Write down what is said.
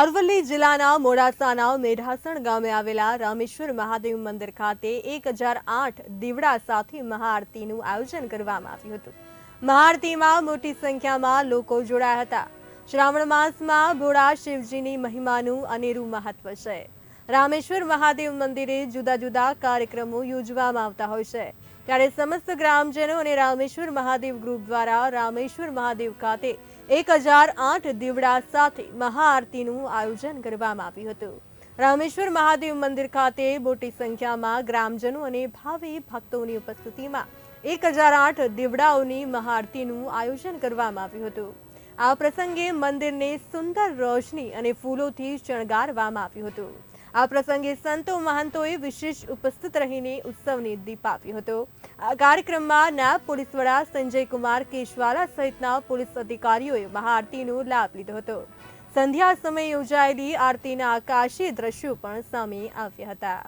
અરવલ્લી જિલ્લાના મોડાસાના મેઢાસણ ગામે આવેલા રામેશ્વર મહાદેવ મંદિર ખાતે એક હજાર આઠ દીવડા સાથે મહાઆરતીનું આયોજન કરવામાં આવ્યું હતું. મહાઆરતીમાં મોટી સંખ્યામાં લોકો જોડાયા હતા. શ્રાવણ માસમાં ભોળા શિવજીની મહિમાનું અનેરું મહત્વ છે. રામેશ્વર મહાદેવ મંદિરે જુદા જુદા કાર્યક્રમો યોજવામાં આવતા હોય છે. ત્યારે સમસ્ત ગ્રામજનો અને રામેશ્વર મહાદેવ ગ્રુપ દ્વારા રામેશ્વર મહાદેવ ખાતે એક હજાર આઠ દીવડા સાથે મહાઆરતીનું આયોજન કરવામાં આવ્યું હતું. રામેશ્વર મહાદેવ મંદિર ખાતે મોટી સંખ્યામાં ગ્રામજનો અને ભાવિ ભક્તોની ઉપસ્થિતિમાં એક હજાર આઠ દીવડાઓની મહાઆરતીનું આયોજન કરવામાં આવ્યું હતું. આ પ્રસંગે મંદિરને સુંદર રોશની અને ફૂલોથી શણગારવામાં આવ્યું હતું. આ પ્રસંગે સંતો મહંતોએ વિશેષ ઉપસ્થિત રહીને ઉત્સવને દીપ આપ્યો હતો. આ કાર્યક્રમમાં નાયબ પોલીસ વડા સંજય કુમાર કેશવાલા સહિતના પોલીસ અધિકારીઓએ મહાઆરતીનો લાભ લીધો હતો. સંધ્યા સમયે યોજાયેલી આરતીના આકાશી દ્રશ્યો પણ સામે આવ્યા હતા.